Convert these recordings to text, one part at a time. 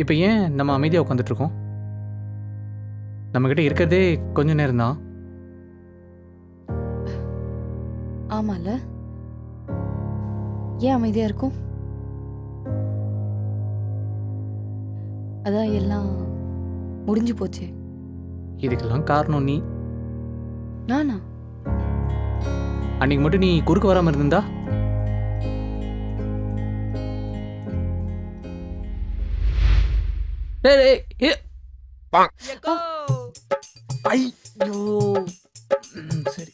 இப்போ ஏன் நம்ம அமைதியாக உட்காந்துட்டு இருக்கோம் நம்மக்கிட்ட இருக்கிறதே கொஞ்ச நேரம் தான் ஆமால ஏன் அமைதியா இருக்கும்? அதான் எல்லாம் முடிஞ்சு போச்சு. இதுக்கெல்லாம் காரணம் நீ. நானா? அன்னைக்கு மட்டும் நீ குறுக்க வராமல் இருந்தா ஐயோ. சரி.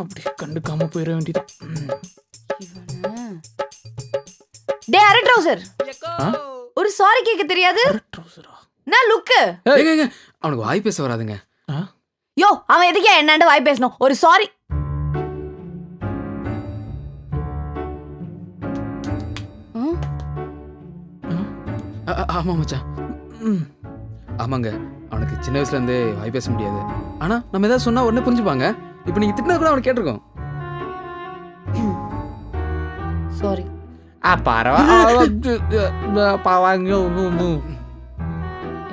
அப்படியே கண்டுக்காம போயிட வேண்டியதான் டே அரை ட்ரௌசர்? ஒரு சாரி கேட்க தெரியாது? நான் லுக்கு அவனுக்கு வாய் பேச வராதுங்க? யோ அவன் எதுக்கே என்னண்டு வாய் பேசணும்? ஒரு சாரி ஆ, ஆ, ஆமா மச்சான். ம். ஆமாங்க. அவனுக்கு சின்ன வயசுல இருந்தே வாய் பேச முடியாது. ஆனா நம்ம ஏதாவது சொன்னா உடனே புரிஞ்சுப்பாங்க. இப்போ நீங்க திட்டினது கூட அவனுக்கு கேட்டிருக்கோம். சாரி ஆ பரவாயில்ல. பாவாங்க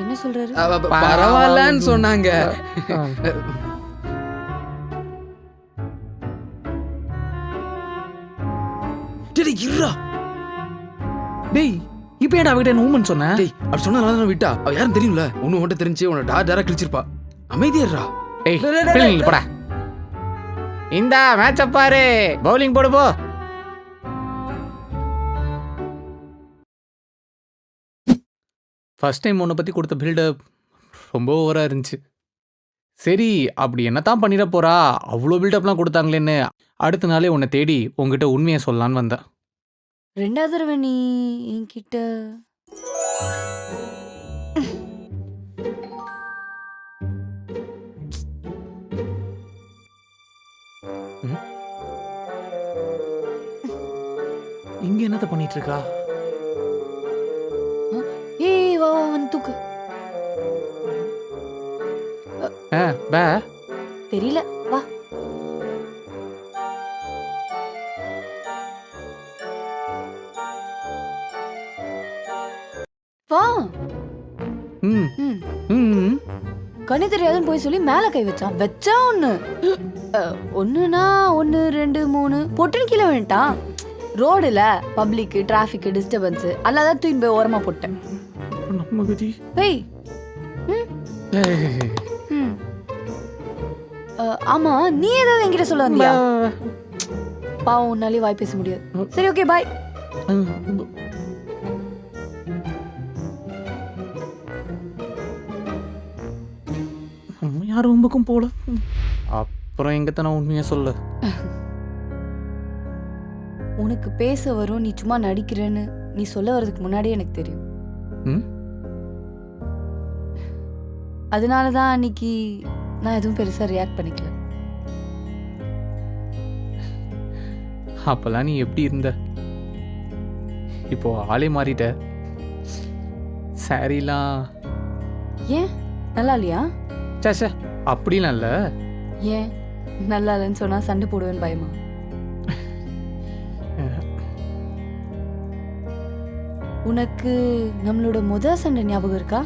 என்ன சொல்றாரு? பரவாயில்லன்னு சொன்னாங்க. டேய் இருடா. டேய் இப்போ ஏன்டா அவகிட்ட என்ன ஊமன் சொன்னேன் டேய் அப்படி சொன்னதுனால தான் விட்டா? அவ யாரும் தெரியும்ல? ஒண்ணு மட்டும் தெரிஞ்சு உன டா டேரா கிழிச்சிருப்பா டேய், டேய், பிள்ளைங்க போடா. இந்த மேட்ச பாரு. பவுலிங் போடு போ. ஃபர்ஸ்ட் டைம் உன்னை பற்றி கொடுத்த பில்டப் ரொம்ப ஓவராக இருந்துச்சு. சரி அப்படி என்னத்தான் பண்ணிட போறா? அவ்வளோ பில்டப்லாம் கொடுத்தாங்களேன்னு. அடுத்த நாளே உன்னை தேடி உங்ககிட்ட உண்மையை சொல்லலான்னு வந்தேன். ரெண்டாவது தடவை நீ என்கிட்ட இங்கே என்னத்த பண்ணிட்டு இருக்கா ஏய் வா வா வந்து தூக்கு. ஆ பே. தெரியல. வா ம். ம். கண்ணு தெரியாதுன்னு போய் சொல்லி மேல கை வச்சான். வச்சா ஒண்ணு. ஒண்ணுனா ஒன்னு ரெண்டு மூணு. பொட்டுன்னு கீழே விழுந்துட்டான். ரோடுல பப்ளிக் டிராஃபிக் டிஸ்டர்பன்ஸ் அல்லாதான் தூக்கி போய் ஓரமா போட்டேன். நம்ம கதி ஏய். ஆமா நீ ஏதாவது என்கிட்ட சொல்ல வந்தியா? பாவம் உன்னாலே வாய் பேச முடியாது. சரி ஓகே பாய் யாரும் ரொம்பக்கும் போல? அப்புறம் எங்க தானே உண்மையை சொல்ல? உனக்கு பேச வரும் நீ சும்மா நடிக்கிறேன்னு நீ சொல்ல வர்றதுக்கு முன்னாடியே எனக்கு தெரியும். ம் அதனால தான் அன்னைக்கு நான் எதுவும் பெருசா ரியாக்ட் பண்ணிக்கல. அப்பெல்லாம் நீ எப்படி இருந்த? இப்போ ஆளே மாறிட்ட. சாரிலாம். ஏன்? நல்லா இல்லையா? சே அப்படிலாம் இல்லை. ஏன்? நல்லா இல்லைன்னு சொன்னா சண்டை போடுவேன்னு பயமா? உனக்கு நம்மளோட முத சண்டை ஞாபகம் இருக்கா?